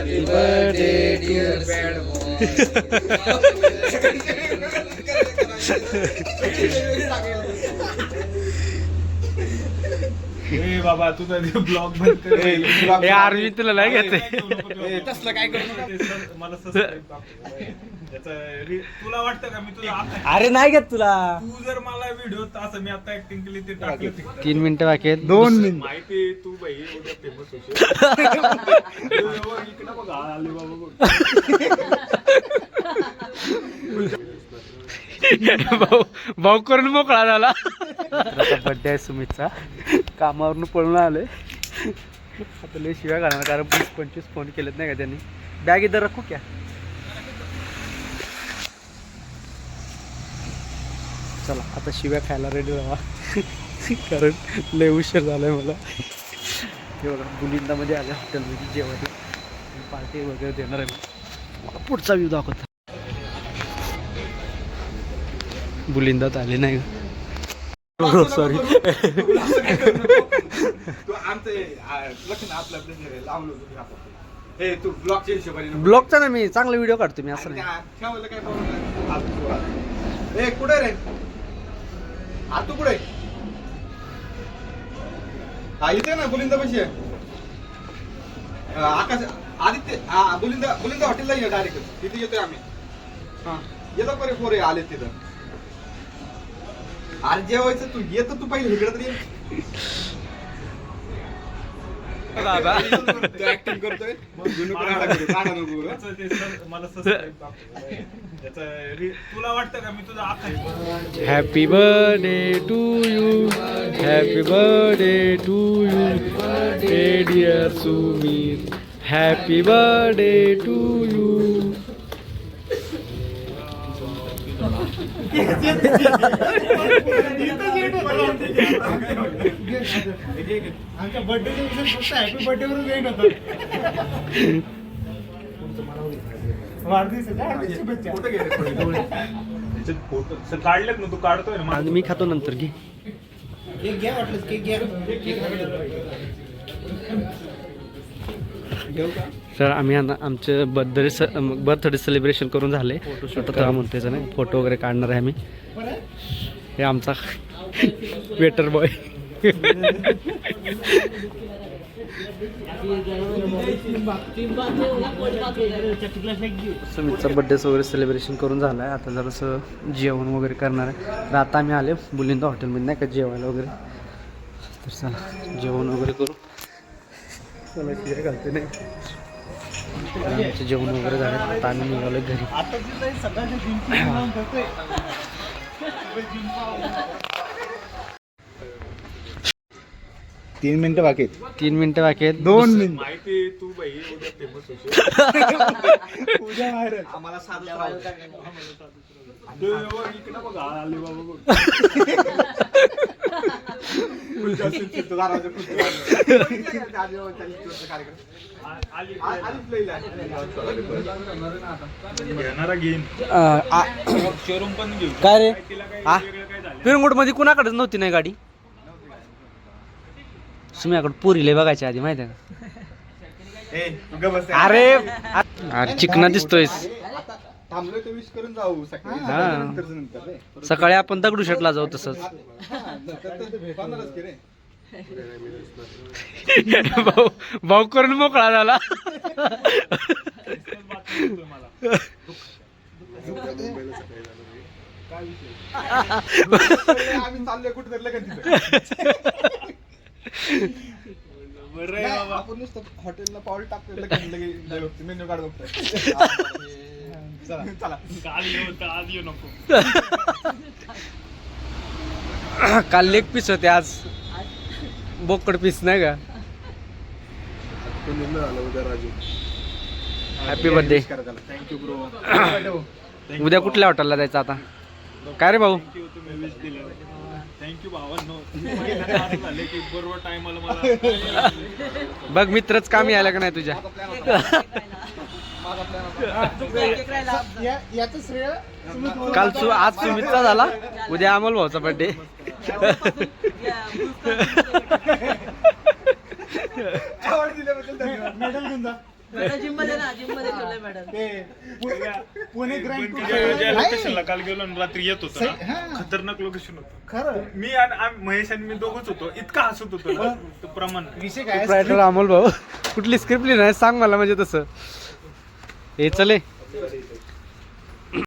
Happy birthday, dear bad ए बाबा तुझा blog बंद कर हे आरवी तुला नाही घेते तसलं काय करू मला रि- तुला वाटतं का मी तुला आता अरे नाही घेत तुला. तू जर मला व्हिडिओ असं मी आता ऍक्टिंग केली ते टाकलं ते. तीन मिनिटं बाकी आहेत. दोन मिनिट. माहिती आहे, तू बाई फेमस होशील. इकडे बघा आले बाबा बघ. भाऊ भाऊ करून मोकळा झाला. बर्थडे आहे सुमितचा. कामावरून पळून आले आता लय शिव्या घालणार कारण वीस पंचवीस फोन केलेत नाही का त्यांनी. बॅग इथं रखू क्या? चला आता शिव्या खायला रेडी राहा. कारण लय उशीर झालाय मला. हे बघा बुलिंदामध्ये आल्या हॉटेलमध्ये जेवायला. पार्टी वगैरे देणार आहे मला पुढचा व्ह्यू दाखवतो. बुलिंदात आले नाही. हो सॉरी. ब्लॉगचा ना मी चांगला व्हिडिओ काढतो मी असं नाही. कुठे रे? तू कुठे? हा इथे ना आहे अं, आकाश आदित्य हा बुलिंदा बुलिंदा हॉटेलला ये डायरेक्ट तिथे येतोय आम्ही. हा येतो परे पोरे आले तिथं. अरे जेवायचं तू येतो तू पहिले इकडे तरी ये. तू ऍक्टिंग करतोय. जुनू पण राडा करू, राडा नको करू. तुला वाटतं का मी तुझा आता happy birthday to you happy birthday to you birthday dear Sumit happy birthday to you आमच्या बर्थडेच्या फक्त हॅपी बर्थडे वरून होता शुभेच्छा. काढलेत ना तू काढतोय ना आणि मी खातो नंतर घे केक घ्या वाटलं केक घ्या केक तर आम्ही आता आमचं बर्थडे बर्थडे सेलिब्रेशन करून झाले. फोटोशूट म्हणतो त्याचं नाही फोटो वगैरे काढणार आहे आम्ही. हे आमचा वेटर बॉय सुमितचा बड्डे वगैरे सेलिब्रेशन करून झालं आहे आता जरासं जेवण वगैरे करणार आहे. तर आता आम्ही आले बुलिंदा हॉटेलमध्ये नाही का जेवायला वगैरे. तर चला जेवण वगैरे करू. घालते नाही. आमचं जेवण वगैरे झालं आता आम्ही निघालो घरी. तीन मिनिटं बाकी आहेत. तीन मिनिटं बाकी आहेत. दोन मिनिट. माहिती आहे, तू बाई उद्या फेमस होशील. उद्या बाहेर आम्हाला साधं. इकडे बघा आले बाबा बघ. शोरूम पण घेऊ काय रे? पिरंगुटमध्ये कुणाकडेच नव्हती नाही गाडी? सुम्याकडे पुरीले बघायच्या आधी माहिती आहे का? ए, तू गप्प बस. अरे अरे चिकना दिसतोयस. तर विश करून जाऊ सकाळी हा. नंतरचं नंतर रे. सकाळी आपण दगडू शेटला जाऊ तसंच हा, नंतर तर भेटणारच की रे. भाऊ भाऊ करून मोकळा झाला आम्ही चाललोय कुठे तरी लगेच तिथे. नाही, आपण नुसतं हॉटेलला पाऊल लगेच मेन्यू कार्ड बघतोय काल लेग पीस होते आज. बोकड पीस नाही का? हॅपी बर्थडे थँक्यू ब्रो उद्या कुठल्या हॉटेलला जायचं आता? काय रे भाऊ? थँक्यू भावांनो. झाले की बरोबर टायमाला मला. बघ मित्रच कामी आला का नाही तुझ्या? याचं श्रेय तुम्ही तुम्हाला- काल सु आज सुमितचा झाला. उद्या अमोल भाऊचा बर्थडे आवड दिल्याबद्दल धन्यवाद मेडल घेऊन जा जिममध्ये ना जिममध्ये ठेवलंय मॅडम ते पु- पुणे ग्रँड पण ज्या ज्या टूर लोकेशनला काल गेलो आणि रात्री येत होतो सही- ना. हा. खतरनाक लोकेशन होतं. खरं. मी आणि महेश आणि मी दोघच होतो. इतका हसत होतो ना. तो प्रमाण. नाही. विषय काय रायटर अमोल भाऊ. कुठली स्क्रिप्ट लिहिणार सांग मला म्हणजे तसं. हे चले